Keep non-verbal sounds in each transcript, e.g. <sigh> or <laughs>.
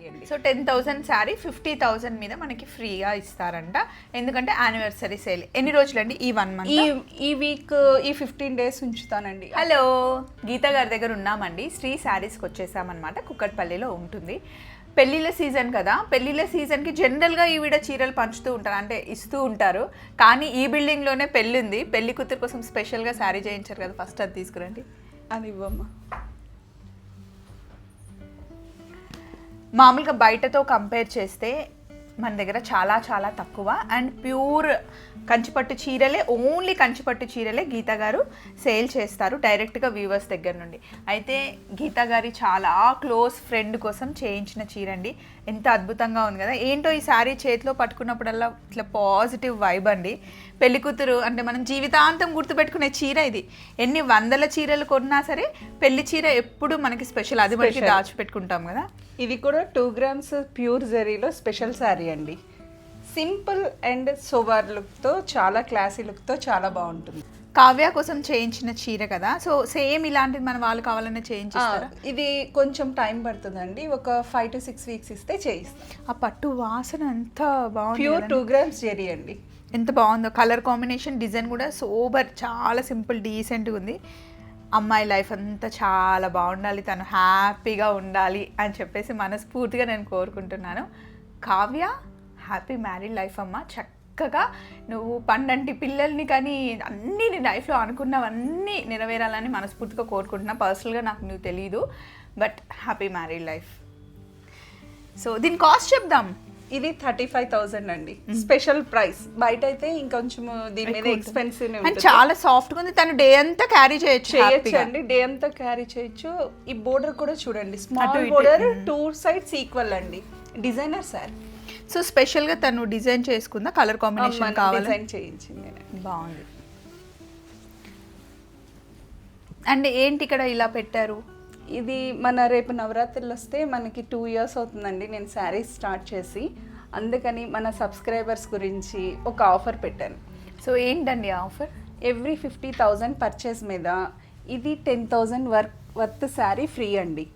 శారీ అండి. So ten thousand sari fifty thousand మీద మనకి ఫ్రీగా ఇస్తారంట. ఎందుకంటే యానివర్సరీ సేల్ ఎన్ని రోజులండి? ఈ వన్ మంత్ ఈ ఈ వీక్ ఈ ఫిఫ్టీన్ డేస్ ఉంచుతానండి. హలో గీత గారి దగ్గర ఉన్నామండి. శ్రీ శారీస్కి వచ్చేసామన్నమాట. కుక్కట్పల్లిలో ఉంటుంది. పెళ్ళిళ్ళ సీజన్ కదా. పెళ్ళిళ్ళ సీజన్కి జనరల్గా ఈ విడ చీరలు పంచుతూ ఉంటారు. అంటే ఇస్తూ ఉంటారు. కానీ ఈ బిల్డింగ్లోనే పెళ్ళి ఉంది. పెళ్ళి కూతురు కోసం స్పెషల్గా శారీ చేయించారు కదా. ఫస్ట్ అది తీసుకురండి. అది ఇవ్వమ్మా. మామూలుగా బయటతో కంపేర్ చేస్తే మన దగ్గర చాలా చాలా తక్కువ. అండ్ ప్యూర్ కంచిపట్టు చీరలే ఓన్లీ కంచిపట్టు చీరలే గీత గారు సేల్ చేస్తారు డైరెక్ట్గా వ్యూవర్స్ దగ్గర నుండి. అయితే గీత గారి చాలా క్లోజ్ ఫ్రెండ్ కోసం చేయించిన చీర అండి ఎంత అద్భుతంగా ఉంది కదా. ఏంటో ఈ శారీ చేతిలో పట్టుకున్నప్పుడల్లా ఇట్లా పాజిటివ్ వైబ్ అండి. పెళ్ళి కూతురు అంటే మనం జీవితాంతం గుర్తుపెట్టుకునే చీర ఇది. ఎన్ని వందల చీరలు కొన్నా సరే పెళ్ళి చీర ఎప్పుడు మనకి స్పెషల్ అది మనకి. దాచిపెట్టుకుంటాం కదా. ఇది కూడా టూ గ్రామ్స్ ప్యూర్ జరీలో స్పెషల్ శారీ అండి. సింపుల్ అండ్ సోవర్ లుక్తో చాలా క్లాసీ లుక్తో చాలా బాగుంటుంది. కావ్య కోసం చేయించిన చీర కదా. సో సేమ్ ఇలాంటిది మన వాళ్ళు కావాలనే ఆ, చేయించిస్తారా ఇది కొంచెం టైం పడుతుందండి. ఒక ఫైవ్ టు సిక్స్ వీక్స్ ఇస్తే చేయిస్తాం. ఆ పట్టు వాసన ఎంత బాగుంది ప్యూర్. టూ గ్రామ్స్ జరీ అండి. ఎంత బాగుందో. కలర్ కాంబినేషన్ డిజైన్ కూడా సూపర్ చాలా సింపుల్ డీసెంట్గా ఉంది. అమ్మాయి లైఫ్ అంతా చాలా బాగుండాలి తను హ్యాపీగా ఉండాలి అని చెప్పేసి మనస్ఫూర్తిగా నేను కోరుకుంటున్నాను. కావ్య హ్యాపీ మ్యారీడ్ లైఫ్ అమ్మ. చక్కగా నువ్వు పండంటి పిల్లల్ని కానీ అన్నీ నీ లైఫ్లో అనుకున్నవన్నీ నెరవేరాలని మనస్ఫూర్తిగా కోరుకుంటున్నా. పర్సనల్గా నాకు నువ్వు తెలియదు but happy married life so దీని కాస్ట్ చెప్దాం. ఇది థర్టీ ఫైవ్ థౌసండ్ అండి. స్పెషల్ ప్రైస్ బయట అయితే ఇంకొంచెం దీని మీద ఎక్స్పెన్సివ్ చాలా సాఫ్ట్గా ఉంది. తను డే అంతా క్యారీ చేయొచ్చు చేయొచ్చు. అండి డే అంతా క్యారీ చేయొచ్చు. ఈ బోర్డర్ కూడా చూడండి. Small. Border two sides equal అండి. డిజైనర్ సార్ సో స్పెషల్గా తను డిజైన్ చేసుకుందా? కలర్ కాంబినేషన్ కావాలి? డిజైన్ చేయించింది. బాగుంది. అండ్ ఏంటి ఇక్కడ ఇలా పెట్టారు? ఇది మన రేపు నవరాత్రులు వస్తే మనకి టూ ఇయర్స్ అవుతుందండి. నేను శారీస్ స్టార్ట్ చేసి అందుకని మన సబ్స్క్రైబర్స్ గురించి ఒక ఆఫర్ పెట్టాను. సో ఏంటండి offer? Every fifty thousand purchase మీద ఇది ten thousand work worth sari free అండి.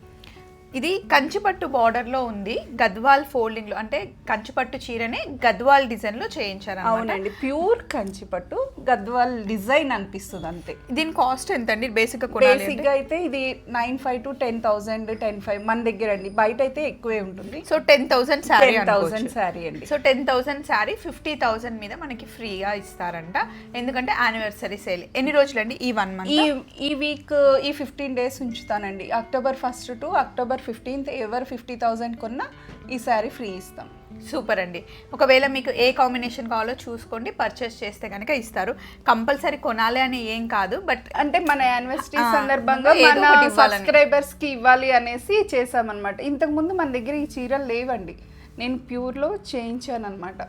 ఇది కంచిపట్టు border లో ఉంది. గద్వాల్ folding లో అంటే కంచిపట్టు చీరని గద్వాల్ డిజైన్లో చేయించారు అవునండి ప్యూర్ కంచిపట్టు గద్వాల్ డిజైన్ అనిపిస్తుంది అంతే దీని కాస్ట్ ఎంత అండి బేసిక్గా కొనాలి బేసిక్గా అయితే ఇది nine five to ten thousand ten five మన దగ్గర అండి. బయట అయితే ఎక్కువే ఉంటుంది. So ten thousand sari thousand sari అండి. So ten thousand sari fifty thousand మీద మనకి ఫ్రీగా ఇస్తారంట. ఎందుకంటే యానివర్సరీ సేల్ ఎన్ని రోజులండి? ఈ వన్ మంత్ ఈ ఈ వీక్ ఈ fifteen days ఉంచుతానండి. October first to October fifteenth ఎవరు ఫిఫ్టీ థౌసండ్ కొన్నా ఈ శారీ ఫ్రీ ఇస్తాం. సూపర్ అండి. ఒకవేళ మీకు ఏ కాంబినేషన్ కావాలో చూసుకోండి పర్చేస్ చేస్తే కనుక ఇస్తారు. కంపల్సరీ కొనాలి అని ఏం కాదు బట్ అంటే మన యానివర్సరీ ఆ, సందర్భంగా మన ఒకటి ఇవ్వాలని. సబ్స్క్రైబర్స్కి ఇవ్వాలి అనేసి చేసామన్నమాట. ఇంతకు ముందు మన దగ్గర ఈ చీరలు లేవండి. నేను ప్యూర్లో చేయించాను అనమాట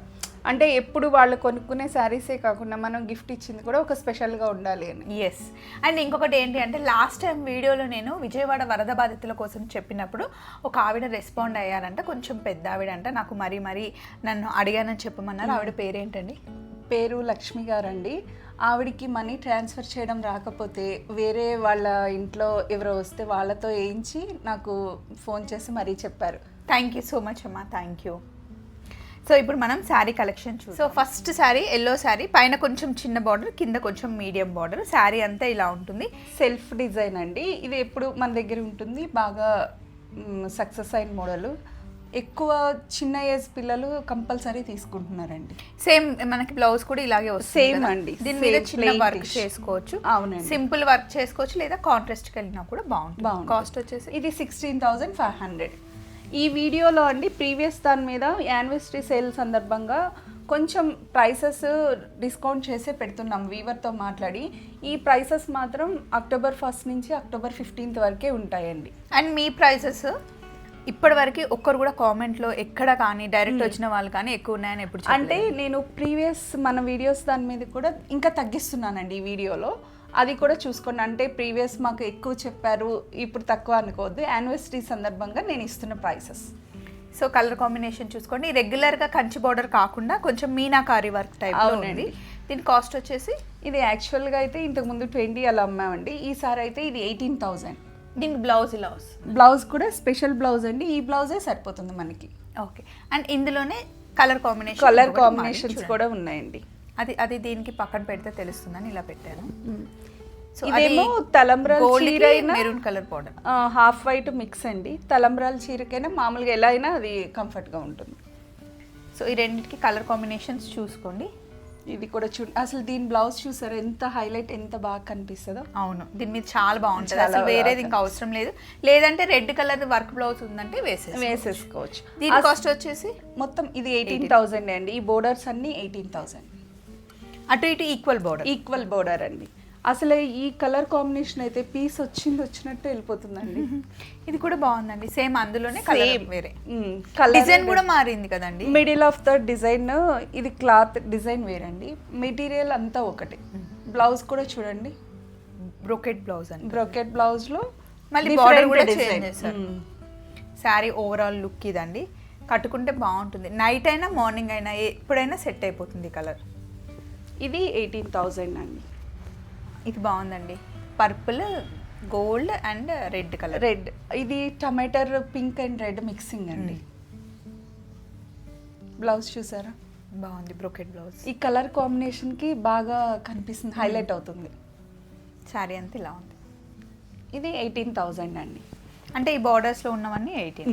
అంటే ఎప్పుడు వాళ్ళు కొనుక్కునే శారీసే కాకుండా మనం గిఫ్ట్ ఇచ్చింది కూడా ఒక స్పెషల్గా ఉండాలి అని. ఎస్ అండ్ ఇంకొకటి ఏంటి అంటే లాస్ట్ టైం వీడియోలో నేను విజయవాడ వరద బాధితుల కోసం చెప్పినప్పుడు ఒక ఆవిడ రెస్పాండ్ అయ్యారంట కొంచెం పెద్ద ఆవిడ అంట నాకు మరీ మరీ నన్ను అడిగానని చెప్పమన్నారు. ఆవిడ పేరేంటండి? పేరు లక్ష్మి గారండి. ఆవిడికి మనీ ట్రాన్స్ఫర్ చేయడం రాకపోతే వేరే వాళ్ళ ఇంట్లో ఎవరో వస్తే వాళ్ళతో వేయించి నాకు ఫోన్ చేసి మరీ చెప్పారు. థ్యాంక్ యూ సో మచ్ అమ్మా. థ్యాంక్ యూ సో ఇప్పుడు మనం శారీ కలెక్షన్ చూ so first sari yellow sari పైన కొంచెం చిన్న బార్డర్ కింద కొంచెం మీడియం బార్డర్ శారీ అంతా ఇలా ఉంటుంది సెల్ఫ్ డిజైన్ అండి ఇది ఎప్పుడు మన దగ్గర ఉంటుంది బాగా సక్సెస్ అయిన మోడల్ ఎక్కువ చిన్న ఏజ్ పిల్లలు కంపల్సరీ తీసుకుంటున్నారండి సేమ్ మనకి బ్లౌజ్ కూడా ఇలాగే వస్తుంది కదా? అండి. దీని మీద చిన్న వర్క్. చేసుకోవచ్చు అవునండి. సింపుల్ వర్క్ చేసుకోవచ్చు లేదా కాంట్రాస్ట్కి వెళ్ళినా కూడా బాగుంటుంది బాగుంటుంది. కాస్ట్ వచ్చేసి ఇది సిక్స్టీన్ థౌజండ్ ఫైవ్ హండ్రెడ్ ఈ వీడియోలో అండి ప్రీవియస్ దాని మీద యానివర్సరీ సేల్ సందర్భంగా కొంచెం ప్రైసెస్ డిస్కౌంట్ చేసే పెడుతున్నాం వీవర్తో మాట్లాడి. ఈ ప్రైసెస్ మాత్రం అక్టోబర్ ఫస్ట్ నుంచి అక్టోబర్ ఫిఫ్టీన్త్ వరకే ఉంటాయండి. అండ్ మీ ప్రైసెస్? ఇప్పటివరకు ఒక్కరు కూడా కామెంట్లో ఎక్కడ కానీ డైరెక్ట్ వచ్చిన వాళ్ళు కానీ ఎక్కువ ఉన్నాయని ఎప్పుడు అంటే నేను ప్రీవియస్ మన వీడియోస్ దాని మీద కూడా ఇంకా తగ్గిస్తున్నానండి ఈ వీడియోలో. అది కూడా చూసుకోండి అంటే ప్రీవియస్ మాకు ఎక్కువ చెప్పారు ఇప్పుడు తక్కువ అనుకోవద్దు. యానివర్సరీ సందర్భంగా నేను ఇస్తున్న ప్రైసెస్ సో కలర్ కాంబినేషన్ చూసుకోండి. రెగ్యులర్గా కంచి బార్డర్ కాకుండా కొంచెం మీనాకారి వర్క్ టైప్ అవునండి. దీని కాస్ట్ వచ్చేసి? ఇది యాక్చువల్గా అయితే ఇంతకు ముందు ట్వంటీ అలా అమ్మామండి. ఈసారి అయితే ఇది ఎయిటీన్ థౌజండ్ దీనికి బ్లౌజ్ ఇలా వస్తుంది. బ్లౌజ్ కూడా స్పెషల్ బ్లౌజ్ అండి. ఈ బ్లౌజే సరిపోతుంది మనకి. ఓకే. అండ్ ఇందులోనే కలర్ కాంబినేషన్ కలర్ కాంబినేషన్స్ కూడా ఉన్నాయండి. అది అది దీనికి పక్కన పెడితే తెలుస్తుందని ఇలా పెట్టాను. సో ఇదేమో తలంబ్రాల చీర అయినా maroon colour powder half white mix అండి. తలంబ్రాల చీరకైనా మామూలుగా ఎలా అయినా అది కంఫర్ట్గా ఉంటుంది. సో ఈ రెండింటికి కలర్ కాంబినేషన్స్ చూసుకోండి. ఇది కూడా చూ అసలు దీని బ్లౌజ్ చూసారు? ఎంత హైలైట్ ఎంత బాగా కనిపిస్తుందో. అవును దీని మీద చాలా బాగుంటుంది. అసలు వేరేది ఇంకా అవసరం లేదు. లేదంటే రెడ్ కలర్ వర్క్ బ్లౌజ్ ఉందంటే వేసేసి వేసేసుకోవచ్చు. దీని కాస్ట్ వచ్చేసి? మొత్తం ఇది ఎయిటీన్ థౌజండ్ అండి. ఈ బోర్డర్స్ అన్ని ఎయిటీన్ థౌజండ్ అటు ఇటు ఈక్వల్ బోర్డర్ ఈక్వల్ బోర్డర్ అండి. అసలు ఈ కలర్ కాంబినేషన్ అయితే పీస్ వచ్చింది వచ్చినట్టు వెళ్ళిపోతుందండి. <laughs> ఇది కూడా బాగుందండి. సేమ్ అందులోనే కలర్. వేరే. కలర్ డిజైన్ కూడా మారింది కదండి. మిడిల్ ఆఫ్ ద డిజైన్ ఇది క్లాత్ డిజైన్ వేరండి. మెటీరియల్ అంతా ఒకటి. బ్లౌజ్ కూడా చూడండి. బ్రోకెట్ బ్లౌజ్ అండి. బ్రోకెట్ బ్లౌజ్లో మళ్ళీ బార్డర్ కూడా. చేంజ్ చేశారు. శారీ ఓవరాల్ లుక్ ఇదండి. కట్టుకుంటే బాగుంటుంది. నైట్ అయినా మార్నింగ్ అయినా ఎప్పుడైనా సెట్ అయిపోతుంది కలర్ ఇది ఎయిటీన్ థౌజండ్ అండి. ఇది బాగుందండి. Purple gold and red colour. Red. ఇది టమాటర్ పింక్ అండ్ రెడ్ మిక్సింగ్ అండి. బ్లౌజ్ చూసారా? బాగుంది బ్రోకెట్ బ్లౌజ్. ఈ కలర్ కాంబినేషన్కి బాగా కనిపిస్తుంది హైలైట్ అవుతుంది. శారీ అంతా ఇలా ఉంది. ఇది ఎయిటీన్ థౌజండ్ అండి. అంటే ఈ borders లో ఉన్నవన్నీ ఎయిటీన్.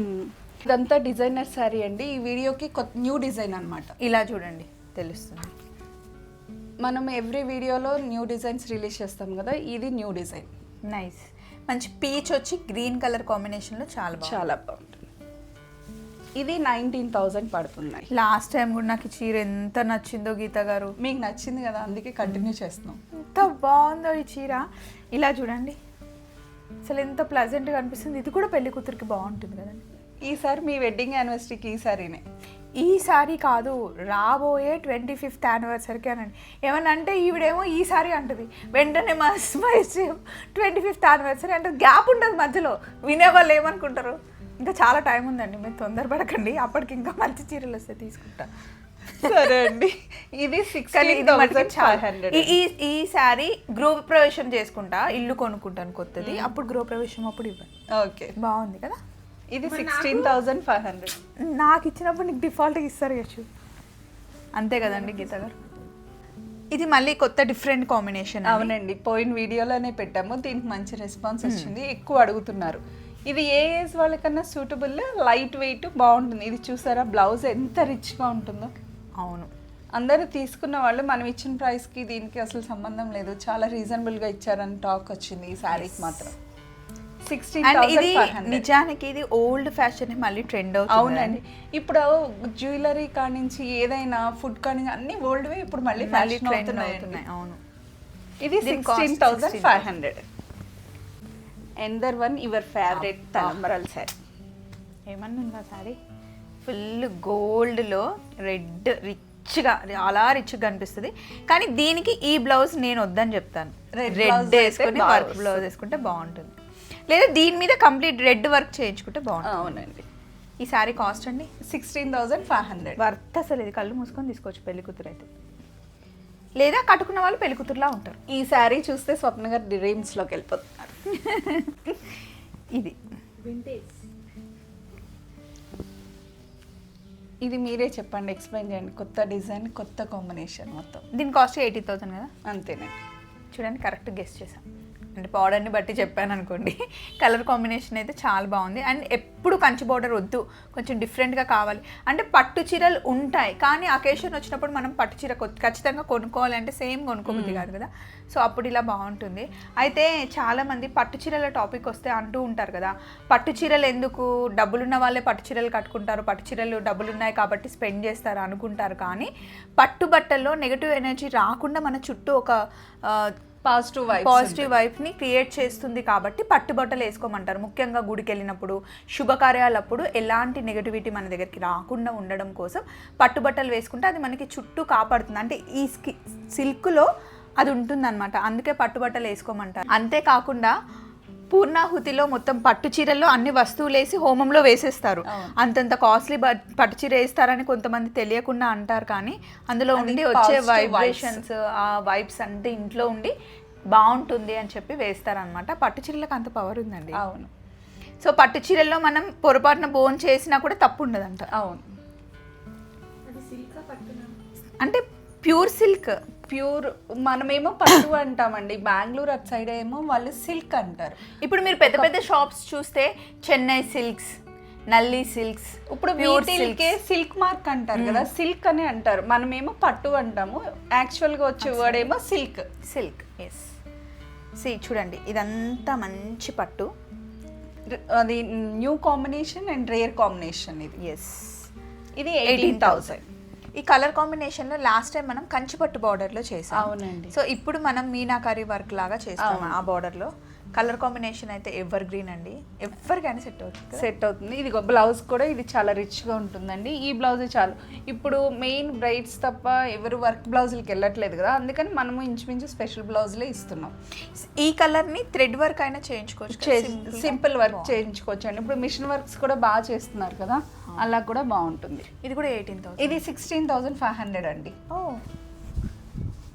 ఇదంతా డిజైనర్ శారీ అండి. ఈ వీడియోకి కొత్త న్యూ డిజైన్ అన్నమాట. ఇలా చూడండి తెలుస్తుంది. మనం ఎవ్రీ వీడియోలో న్యూ డిజైన్స్ రిలీజ్ చేస్తాం కదా ఇది న్యూ డిజైన్ నైస్ మంచి పీచ్ వచ్చి గ్రీన్ కలర్ కాంబినేషన్లో చాలా చాలా బాగుంటుంది. ఇది నైన్టీన్ థౌజండ్ పడుతున్నాయి. లాస్ట్ టైం కూడా నాకు ఈ చీర ఎంత నచ్చిందో గీత గారు. మీకు నచ్చింది కదా అందుకే కంటిన్యూ చేస్తున్నాం. ఎంత బాగుందో ఈ చీర. ఇలా చూడండి. అసలు ఎంత ప్లజెంట్గా అనిపిస్తుంది. ఇది కూడా పెళ్ళి కూతురికి బాగుంటుంది కదండి. ఈసారి మీ వెడ్డింగ్ యానివర్సరీకి ఈ సారీనే ఈ సారీ కాదు రాబోయే ట్వంటీ ఫిఫ్త్ యానివర్సరీకి అనండి. ఏమన్నా అంటే ఈవిడేమో ఈ సారీ అంటది. వెంటనే మా ట్వంటీ ఫిఫ్త్ యానివర్సరీ అంటే గ్యాప్ ఉండదు మధ్యలో. వినేవాళ్ళు ఏమనుకుంటారు ఇంకా చాలా టైం ఉందండి. మీరు తొందరపడకండి. అప్పటికి ఇంకా మంచి చీరలు వస్తే తీసుకుంటా. సరే అండి. ఇది హండ్రెడ్ ఈ- ఈ ఈ సారీ గృహ ప్రవేశం చేసుకుంటా. ఇల్లు కొనుక్కుంటాను కొత్తది. అప్పుడు గృహ ప్రవేశం అప్పుడు ఇవ్వండి. ఓకే. బాగుంది కదా? ఇది సిక్స్టీన్ థౌసండ్ ఫైవ్ హండ్రెడ్. నాకు ఇచ్చినప్పుడు నీకు డిఫాల్ట్గా ఇస్తారు యశు. అంతే కదండి గీత గారు. ఇది మళ్ళీ కొత్త డిఫరెంట్ కాంబినేషన్ అవునండి పోయిన వీడియోలోనే పెట్టాము దీనికి మంచి రెస్పాన్స్ వచ్చింది ఎక్కువ అడుగుతున్నారు. ఇది ఏ ఏజ్ వాళ్ళకన్నా సూటబుల్ లైట్ వెయిట్ బాగుంటుంది. ఇది చూసారా బ్లౌజ్ ఎంత రిచ్గా ఉంటుందో. అవును. అందరూ తీసుకున్న వాళ్ళు మనం ఇచ్చిన ప్రైస్కి దీనికి అసలు సంబంధం లేదు. చాలా రీజనబుల్గా ఇచ్చారని టాక్ వచ్చింది ఈ శారీకి మాత్రం. సిక్స్టీన్ అండ్ ఇది నిజానికి ఇది ఓల్డ్ ఫ్యాషన్ మళ్ళీ ట్రెండ్ అవుతుంది అవునండి. ఇప్పుడు జ్యువెలరీ కానించి ఏదైనా ఫుడ్ కానీ అన్ని ఓల్డ్ వే ఇప్పుడు మళ్ళీ ఫ్యాషన్ అవుతున్నాయి అవును. ఇది సిక్స్టీన్ థౌసండ్ ఫైవ్ హండ్రెడ్ ఎందర్ వన్ యువర్ ఫేవరెట్ తలంబరల్ సారీ ఏమన్నా ఉందా సారీ? ఫుల్ గోల్డ్లో రెడ్ రిచ్గా చాలా రిచ్గా కనిపిస్తుంది కానీ దీనికి ఈ బ్లౌజ్ నేను వద్దని చెప్తాను. రెడ్ వేసుకుని వర్క్ బ్లౌజ్ వేసుకుంటే బాగుంటుంది. లేదా దీని మీద కంప్లీట్ రెడ్ వర్క్ చేయించుకుంటే బాగుంటుంది. అవునండి. ఈ సారీ కాస్ట్ అండి? Sixteen thousand five hundred. Worth అసలు ఇది కళ్ళు మూసుకొని తీసుకోవచ్చు పెళ్ళి కూతురు అయితే లేదా కట్టుకున్న వాళ్ళు పెళ్ళి కూతురులా ఉంటారు. ఈ శారీ చూస్తే స్వప్న గారు డ్రీమ్స్లోకి వెళ్ళిపోతున్నారు. <laughs> ఇది. ఇది మీరే చెప్పండి ఎక్స్ప్లెయిన్ చేయండి. కొత్త డిజైన్ కొత్త కాంబినేషన్ మొత్తం. దీని కాస్ట్ ఎయిటీ థౌసండ్ కదా? అంతేనండి. చూడండి కరెక్ట్ గెస్ట్ చేసాం అంటే పౌడర్ని బట్టి చెప్పాను అనుకోండి. కలర్ కాంబినేషన్ అయితే చాలా బాగుంది. అండ్ ఎప్పుడు కంచి పౌడర్ వద్దు. కొంచెం డిఫరెంట్గా కావాలి. అంటే పట్టు చీరలు ఉంటాయి. కానీ అకేషన్ వచ్చినప్పుడు మనం పట్టు చీర ఖచ్చితంగా కొనుక్కోవాలి అంటే సేమ్ కొనుక్కోబుద్ది కాదు కదా. సో అప్పుడు ఇలా బాగుంటుంది. అయితే చాలామంది పట్టు చీరల టాపిక్ వస్తే అంటూ ఉంటారు కదా. పట్టు చీరలు ఎందుకు? డబ్బులున్న వాళ్ళే పట్టు చీరలు కట్టుకుంటారు. పట్టు చీరలు డబ్బులు ఉన్నాయి కాబట్టి స్పెండ్ చేస్తారు అనుకుంటారు. కానీ పట్టు బట్టల్లో నెగిటివ్ ఎనర్జీ రాకుండా మన చుట్టూ ఒక పాజిటివ్ వైబ్ పాజిటివ్ వైఫ్ని క్రియేట్ చేస్తుంది కాబట్టి పట్టుబట్టలు వేసుకోమంటారు. ముఖ్యంగా గుడికి వెళ్ళినప్పుడు శుభకార్యాలప్పుడు ఎలాంటి నెగటివిటీ మన దగ్గరికి రాకుండా ఉండడం కోసం పట్టుబట్టలు వేసుకుంటే అది మనకి చుట్టూ కాపాడుతుంది. అంటే ఈ స్కి సిల్క్లో అది ఉంటుందన్నమాట. అందుకే పట్టుబట్టలు వేసుకోమంటారు. అంతేకాకుండా పూర్ణాహుతిలో మొత్తం పట్టు చీరల్లో అన్ని వస్తువులు వేసి హోమంలో వేసేస్తారు. అంతంత కాస్ట్లీ పట్టు చీర వేస్తారని కొంతమంది తెలియకుండా అంటారు కానీ అందులో ఉండి వచ్చే. వైబ్రేషన్స్ ఆ వైబ్స్ అంటే ఇంట్లో ఉండి బాగుంటుంది అని చెప్పి వేస్తారనమాట పట్టు చీరలకు అంత పవర్ ఉందండి. అవును. సో పట్టు చీరల్లో మనం పొరపాటున బోన్ చేసినా కూడా తప్పు ఉండదంట. అవును. అంటే ప్యూర్ సిల్క్ ప్యూర్ మనమేమో పట్టు అంటామండి. బెంగళూరు అటు సైడ్ ఏమో వాళ్ళు సిల్క్ అంటారు. ఇప్పుడు మీరు పెద్ద పెద్ద షాప్స్ చూస్తే చెన్నై సిల్క్స్ నల్లి సిల్క్స్ ఇప్పుడు వీటికే సిల్క్ మార్క్ అంటారు కదా సిల్క్ అని అంటారు. మనమేమో పట్టు అంటాము. యాక్చువల్గా వచ్చే వర్డ్ ఏమో సిల్క్ సిల్క్ ఎస్ సి చూడండి ఇదంతా మంచి పట్టు. అది new combination and rare combination ఇది. ఎస్ ఇది ఎయిటీన్ థౌసండ్ ఈ కలర్ కాంబినేషన్లో లాస్ట్ టైం మనం కంచిపట్టు బార్డర్లో చేసాం అవునండి. సో ఇప్పుడు మనం మీనాకారి వర్క్ లాగా చేస్తాం ఆ బార్డర్లో. కలర్ కాంబినేషన్ అయితే ఎవర్ గ్రీన్ అండి. ఎవరికైనా సెట్ అవుతుంది. సెట్ అవుతుంది. ఇది బ్లౌజ్ కూడా ఇది చాలా రిచ్గా ఉంటుందండి. ఈ బ్లౌజ్ చాలు. ఇప్పుడు మెయిన్ బ్రైడ్స్ తప్ప ఎవరు వర్క్ బ్లౌజులకి వెళ్ళట్లేదు కదా. అందుకని మనము ఇంచుమించు స్పెషల్ బ్లౌజ్లే ఇస్తున్నాం. ఈ కలర్ని థ్రెడ్ వర్క్ అయినా చేయించుకోవచ్చు. సింపుల్ వర్క్ చేయించుకోవచ్చు అండి ఇప్పుడు మిషన్ వర్క్స్ కూడా బాగా చేస్తున్నారు కదా. అలా కూడా బాగుంటుంది. ఇది కూడా ఎయిటీన్ థౌసండ్. ఇది సిక్స్టీన్ థౌజండ్ ఫైవ్ హండ్రెడ్ అండి. ఓ.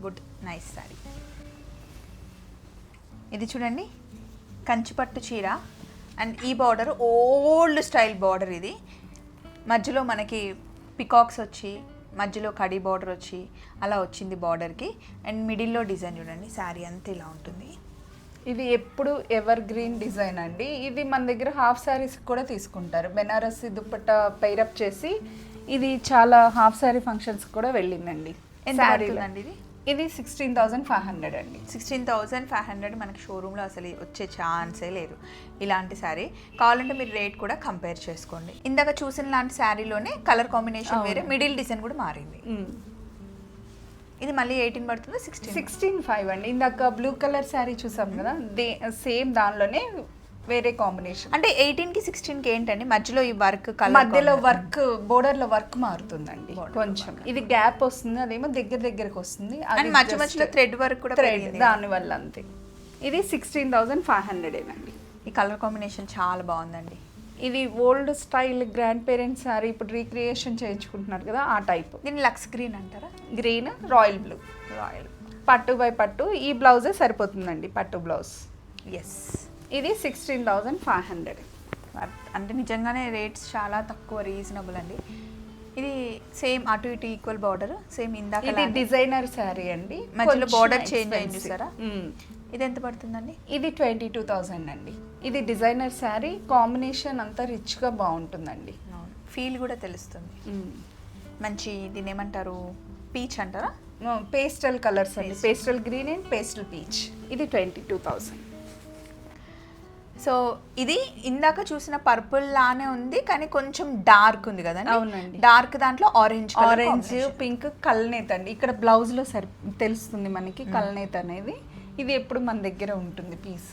గుడ్. నైస్ సారీ. ఇది చూడండి. కంచిపట్టు చీర అండ్ ఈ బార్డర్ ఓల్డ్ స్టైల్ బార్డర్ ఇది. మధ్యలో మనకి పికాక్స్ వచ్చి మధ్యలో కడి బార్డర్ వచ్చి అలా వచ్చింది బార్డర్కి అండ్ మిడిల్లో డిజైన్ చూడండి శారీ అంతా ఇలా ఉంటుంది. ఇది ఎప్పుడు ఎవర్ గ్రీన్ డిజైన్ అండి. ఇది మన దగ్గర హాఫ్ శారీస్ కూడా తీసుకుంటారు. బెనారసి దుప్పట్ట పైరప్ చేసి ఇది చాలా హాఫ్ శారీ ఫంక్షన్స్ కూడా వెళ్ళిందండి. ఎంత ఇది? ఇది సిక్స్టీన్ థౌజండ్ ఫైవ్ హండ్రెడ్ అండి. సిక్స్టీన్ థౌజండ్ ఫైవ్ హండ్రెడ్ మనకి షోరూంలో అసలు వచ్చే ఛాన్సే లేదు. ఇలాంటి శారీ కావాలంటే మీరు రేట్ కూడా కంపేర్ చేసుకోండి. ఇందాక చూసిన లాంటి శారీలోనే కలర్ కాంబినేషన్ వేరే మిడిల్ డిజైన్ కూడా మారింది. ఇది మళ్ళీ ఎయిటీన్ పడుతుంది సిక్స్టీన్ సిక్స్టీన్ ఫైవ్ అండి. ఇందాక బ్లూ కలర్ శారీ చూసాం కదా దే సేమ్ దానిలోనే వేరే కాంబినేషన్. అంటే ఎయిటీన్కి సిక్స్టీన్కి ఏంటండి? మధ్యలో ఈ వర్క్ మధ్యలో వర్క్ బోర్డర్లో వర్క్ మారుతుందండి. కొంచెం. ఇది గ్యాప్ వస్తుంది అదేమో దగ్గర దగ్గరకు వస్తుంది. అండ్ మధ్య మధ్యలో థ్రెడ్ వర్క్ కూడా థ్రెడ్ దాని వల్ల అంతే. ఇది సిక్స్టీన్ థౌజండ్ ఫైవ్ హండ్రెడ్ ఏనండి. ఈ కలర్ కాంబినేషన్ చాలా బాగుందండి. ఇది old style grandparents sorry ఇప్పుడు రీక్రియేషన్ చేయించుకుంటున్నారు కదా ఆ టైప్ దీన్ని లక్స్ గ్రీన్ అంటారా? గ్రీన్ రాయల్ బ్లూ రాయల్ పట్టు బై పట్టు ఈ బ్లౌజే సరిపోతుందండి పట్టు బ్లౌజ్ ఎస్ ఇది సిక్స్టీన్ థౌజండ్ ఫైవ్ హండ్రెడ్ అంటే నిజంగానే రేట్స్ చాలా తక్కువ రీజనబుల్ అండి. ఇది సేమ్ అటు ఇటు ఈక్వల్ బార్డర్ సేమ్ ఇందాక ఇది. డిజైనర్ శారీ అండి. మధ్యలో border change అయింది? మ్మ్. ఇది ఎంత పడుతుందండి? ఇది ట్వంటీ టూ థౌజండ్ అండి. ఇది డిజైనర్ శారీ కాంబినేషన్ అంతా రిచ్గా బాగుంటుందండి. ఫీల్ కూడా తెలుస్తుంది. మంచి దీని ఏమంటారు? పీచ్ అంటారా? పేస్టల్ కలర్స్ అండి. Pastel green and pastel peach ఇది ట్వంటీ టూ థౌజండ్ సో ఇది ఇందాక చూసిన పర్పుల్ లానే ఉంది కానీ కొంచెం డార్క్ ఉంది కదండి. అవునండి. డార్క్ దాంట్లో ఆరెంజ్ ఆరెంజ్ పింక్ కల్నేత అండి. ఇక్కడ బ్లౌజ్లో సరి తెలుస్తుంది మనకి కల్నేత అనేది. ఇది ఎప్పుడు మన దగ్గర ఉంటుంది పీస్.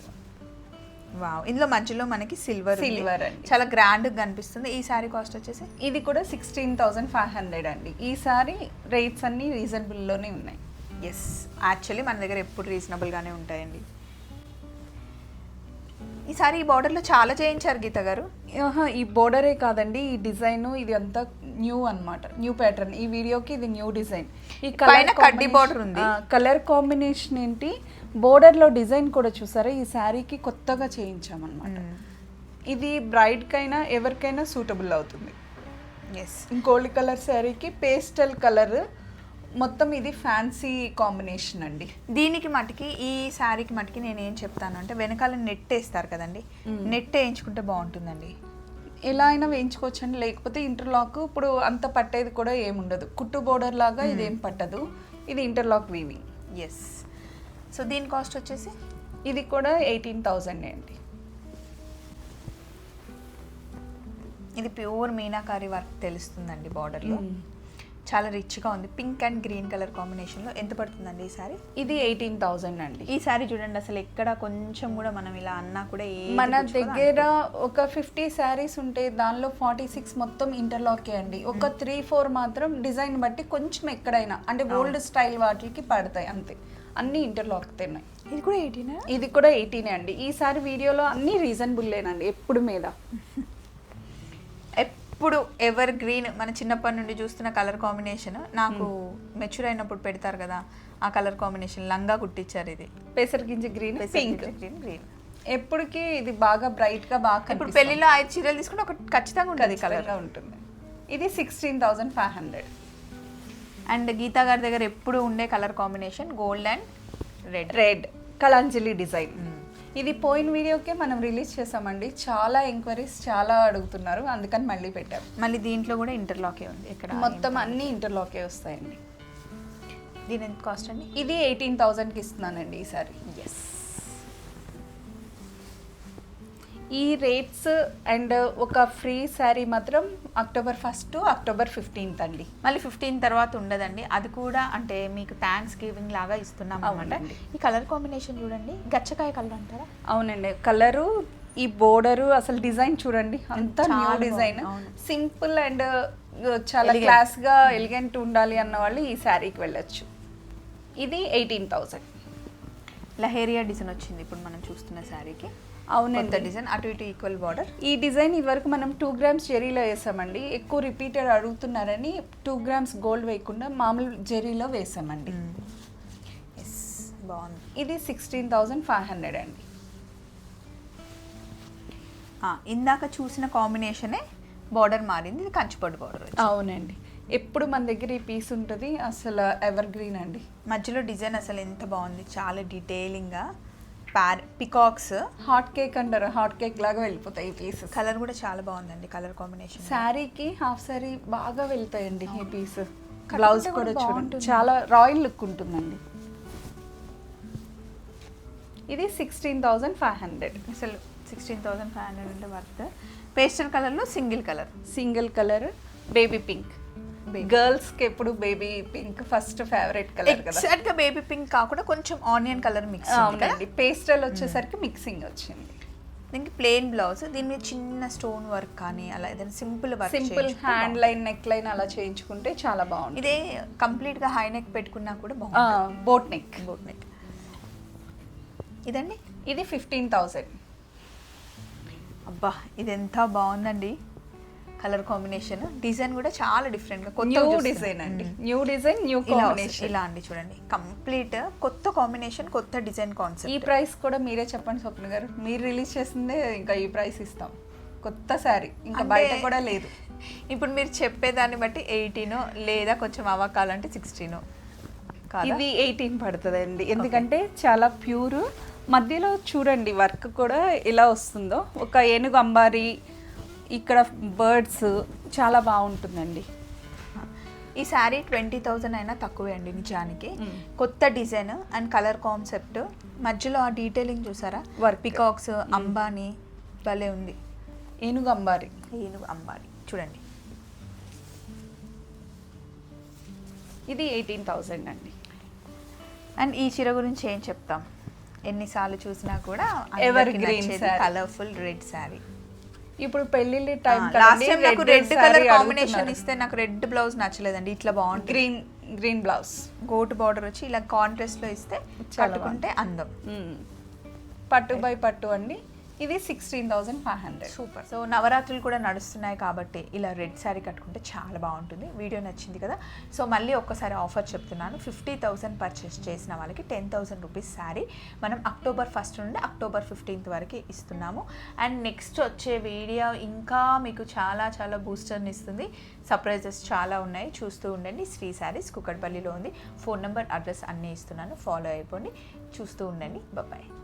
వావ్. ఇందులో మధ్యలో మనకి సిల్వర్ అండి. చాలా గ్రాండ్ కనిపిస్తుంది. ఈ సారీ కాస్ట్ వచ్చేసి? ఇది కూడా సిక్స్టీన్ థౌజండ్ ఫైవ్ హండ్రెడ్ అండి. ఈసారి రేట్స్ అన్ని రీజనబుల్లోనే ఉన్నాయి. ఎస్ యాక్చువల్లీ మన దగ్గర ఎప్పుడు రీజనబుల్గానే ఉంటాయండి. ఈసారి ఈ బార్డర్లో చాలా చేయించారు గీత గారు. ఈ బోర్డరే కాదండి ఈ డిజైన్ ఇది అంతా న్యూ అన్నమాట న్యూ ప్యాటర్న్ ఈ వీడియోకి ఇది న్యూ డిజైన్. ఈ పైన కడ్డీ border ఉంది. కలర్ కాంబినేషన్ ఏంటి? Border లో డిజైన్ కూడా చూసారా? ఈ శారీకి కొత్తగా చేయించామన్నమాట. ఇది బ్రైడ్ కైనా ఎవరికైనా సూటబుల్ అవుతుంది. ఎస్ గోల్డ్ కలర్ శారీకి పేస్టల్ కలర్ మొత్తం ఇది ఫ్యాన్సీ కాంబినేషన్ అండి. దీనికి మటుకి ఈ శారీకి మటుకి నేను ఏం చెప్తాను అంటే వెనకాల నెట్ వేస్తారు కదండి. నెట్ వేయించుకుంటే బాగుంటుందండి. ఎలా అయినా వేయించుకోవచ్చండి. లేకపోతే ఇంటర్లాక్ ఇప్పుడు అంత పట్టేది కూడా ఏముండదు కుట్టు బోర్డర్ లాగా ఇదేం పట్టదు. ఇది ఇంటర్లాక్ వీవింగ్ ఎస్ సో దీని కాస్ట్ వచ్చేసి? ఇది కూడా ఎయిటీన్ థౌజండ్ అండి. ఇది ప్యూర్ మీనాకారి వర్క్ తెలుస్తుందండి బార్డర్లో చాలా రిచ్గా ఉంది. పింక్ అండ్ గ్రీన్ కలర్ కాంబినేషన్లో ఎంత పడుతుందండి ఈ సారీ? ఇది ఎయిటీన్ థౌజండ్ అండి. ఈ సారీ చూడండి అసలు ఎక్కడ కొంచెం కూడా మనం ఇలా అన్నా కూడా మన దగ్గర ఒక ఫిఫ్టీ శారీస్ ఉంటే దానిలో ఫార్టీ సిక్స్ మొత్తం ఇంటర్లాకే అండి. ఒక త్రీ ఫోర్ మాత్రం డిజైన్ బట్టి కొంచెం ఎక్కడైనా అంటే ఓల్డ్ స్టైల్ వాటికి పడతాయి అంతే. అన్ని ఇంటర్లాక్ తిన్నాయి ఇది కూడా ఎయిటీనా? ఇది కూడా ఎయిటీనే అండి. ఈసారి వీడియోలో అన్ని రీజనబుల్లేనండి ఎప్పుడు మీద. <laughs> ఎప్పుడు ఎవర్ గ్రీన్ మన చిన్నప్పటి నుండి చూస్తున్న కలర్ కాంబినేషన్ నాకు మెచ్యూర్ అయినప్పుడు పెడతారు కదా ఆ కలర్ కాంబినేషన్ లంగా కుట్టించారు ఇది. పెసరగింజ గ్రీన్ పింక్ గ్రీన్ గ్రీన్ ఎప్పటికీ ఇది బాగా బ్రైట్గా బాగా ఇప్పుడు. పెళ్ళిలో ఐదు చీరలు తీసుకుంటే ఒక ఖచ్చితంగా ఉంటుంది కలర్ ఖచ్చితంగా ఉంటుంది. ఇది sixteen thousand five hundred and Geetha గారి దగ్గర ఎప్పుడు ఉండే colour combination gold and red red Kalanjali design. ఇది పోయిన వీడియోకే మనం రిలీజ్ చేసామండి. చాలా ఎంక్వైరీస్ చాలా అడుగుతున్నారు. అందుకని మళ్ళీ పెట్టాం. మళ్ళీ దీంట్లో కూడా ఇంటర్లాకే ఉంది. ఇక్కడ మొత్తం అన్ని ఇంటర్లాకే వస్తాయండి. దీని ఎంత కాస్ట్ అండి? ఇది ఎయిటీన్ థౌజండ్కి ఇస్తున్నానండి ఈసారి. ఎస్ ఈ రేట్స్ అండ్ ఒక ఫ్రీ శారీ మాత్రం అక్టోబర్ ఫస్ట్ అక్టోబర్ ఫిఫ్టీన్త్ అండి. మళ్ళీ ఫిఫ్టీన్ తర్వాత ఉండదండి. అది కూడా అంటే మీకు థ్యాంక్స్ గివింగ్ లాగా ఇస్తున్నాం అనమాట. ఈ కలర్ కాంబినేషన్ చూడండి. గచ్చకాయ కలర్ అంటారా? అవునండి. కలరు ఈ బోర్డరు అసలు డిజైన్ చూడండి. అంత న్యూ డిజైన్. సింపుల్ అండ్ చాలా Elegant. క్లాస్గా ఎలిగెంట్ ఉండాలి అన్న వాళ్ళు ఈ శారీకి వెళ్ళొచ్చు. ఇది ఎయిటీన్ థౌసండ్. లహేరియా డిజైన్ వచ్చింది ఇప్పుడు మనం చూస్తున్న శారీకి. అవునండి. డిజైన్ అటు ఇటు ఈక్వల్ బార్డర్. ఈ డిజైన్ ఇదివరకు మనం టూ గ్రామ్స్ జెరీలో వేసామండి. ఎక్కువ రిపీటెడ్ అడుగుతున్నారని టూ గ్రామ్స్ గోల్డ్ వేయకుండా మామూలు జెరీలో వేసామండి. ఎస్ బాగుంది. ఇది సిక్స్టీన్ థౌజండ్ ఫైవ్ హండ్రెడ్ అండి. ఇందాక చూసిన కాంబినేషనే బార్డర్ మారింది. ఇది కంచిపట్టు బార్డర్ అవునండి. ఎప్పుడు మన దగ్గర ఈ పీస్ ఉంటుంది అసలు ఎవర్ గ్రీన్ అండి. మధ్యలో డిజైన్ అసలు ఎంత బాగుంది. చాలా డీటెయిలింగ్గా పార్ పికాక్స్. హాట్ కేక్ అంటారు. హాట్ కేక్ లాగా వెళ్ళిపోతాయి ఈ పీసెస్ కలర్ కూడా చాలా బాగుందండి కలర్ కాంబినేషన్ శారీకి హాఫ్ శారీ బాగా వెళ్తాయండి ఈ పీస్ బ్లౌజ్ కూడా చూడండి. చాలా రాయల్ లుక్ ఉంటుందండి. ఇది సిక్స్టీన్ థౌజండ్ ఫైవ్ హండ్రెడ్ అసలు సిక్స్టీన్ థౌసండ్ ఫైవ్ హండ్రెడ్ అంటే వర్త్ పేస్టల్ కలర్లో single colour single colour baby pink గర్ల్స్కి ఎప్పుడు baby pink first favourite colour ఎగ్జాక్ట్గా బేబీ పింక్ కాకుండా కొంచెం ఆనియన్ కలర్ మిక్స్ అవునండి. పేస్టల్ వచ్చేసరికి మిక్సింగ్ వచ్చింది. దీనికి ప్లెయిన్ బ్లౌజ్ దీని మీద చిన్న స్టోన్ వర్క్ కానీ అలా ఏదైనా simple work simple hand line neck line అలా చేయించుకుంటే చాలా బాగుంది ఇదే కంప్లీట్గా హై నెక్ పెట్టుకున్నా కూడా బాగుంది బోట్ నెక్ బోట్ నెక్ ఇదండి? ఇది ఫిఫ్టీన్ థౌసండ్ అబ్బా ఇది ఎంత బాగుందండి. కలర్ కాంబినేషన్ డిజైన్ కూడా చాలా డిఫరెంట్గా కొత్త న్యూ డిజైన్ అండి. New design new. కాంబినేషన్ ఇలా అండి చూడండి. కంప్లీట్ కొత్త కాంబినేషన్ కొత్త డిజైన్ ఈ కాన్సెప్ట్ ప్రైస్ కూడా మీరే చెప్పండి స్వప్న గారు. మీరు రిలీజ్ చేసిందే ఇంకా ఈ ప్రైస్ ఇస్తాం. కొత్త శారీ ఇంకా బయట కూడా లేదు. ఇప్పుడు మీరు చెప్పేదాన్ని బట్టి ఎయిటీన్ లేదా కొంచెం అవ్వకాలంటే సిక్స్టీన్ ఇది ఎయిటీన్ పడుతుందండి. ఎందుకంటే చాలా ప్యూర్ మధ్యలో చూడండి వర్క్ కూడా ఎలా వస్తుందో. ఒక ఏనుగు అంబారి ఇక్కడ బర్డ్స్ చాలా బాగుంటుందండి. ఈ శారీ ట్వంటీ థౌజండ్ అయినా తక్కువే అండి నిజానికి. కొత్త డిజైన్ అండ్ కలర్ కాన్సెప్ట్. మధ్యలో ఆ డీటెయిలింగ్ చూసారా? Work. పికాక్స్ అంబానీ భలే ఉంది. ఏనుగు అంబారి ఏనుగు అంబానీ. చూడండి. ఇది ఎయిటీన్ థౌజండ్ అండి. అండ్ ఈ చీర గురించి ఏం చెప్తాం? ఎన్నిసార్లు చూసినా కూడా Evergreen saree. Colourful red saree. ఇప్పుడు పెళ్ళిళ్ళ టైం లాస్ట్ టైం నాకు రెడ్ కలర్ కాంబినేషన్ ఇస్తే నాకు రెడ్ బ్లౌజ్ నచ్చలేదండి. ఇట్లా బాగుంటుంది. గ్రీన్ గ్రీన్ బ్లౌజ్ గోటు బార్డర్ వచ్చి ఇలా కాంట్రాస్ట్లో ఇస్తే చాలా కట్టుకుంటే అందం. పట్టు బై పట్టు అండి. ఇది sixteen thousand five hundred super so నవరాత్రులు కూడా నడుస్తున్నాయి కాబట్టి ఇలా రెడ్ శారీ కట్టుకుంటే చాలా బాగుంటుంది. వీడియో నచ్చింది కదా. సో మళ్ళీ ఒక్కసారి ఆఫర్ చెప్తున్నాను. ఫిఫ్టీ థౌసండ్ పర్చేస్ చేసిన వాళ్ళకి టెన్ థౌసండ్ రూపీస్ శారీ మనం అక్టోబర్ ఫస్ట్ నుండి అక్టోబర్ ఫిఫ్టీన్త్ వరకు ఇస్తున్నాము. అండ్ నెక్స్ట్ వచ్చే వీడియో ఇంకా మీకు చాలా చాలా బూస్టర్ని ఇస్తుంది. సర్ప్రైజెస్ చాలా ఉన్నాయి. చూస్తూ ఉండండి. శ్రీ శారీస్ కుక్కడపల్లిలో ఉంది. ఫోన్ నెంబర్ అడ్రస్ అన్నీ ఇస్తున్నాను. ఫాలో అయిపోండి. చూస్తూ ఉండండి. బాయ్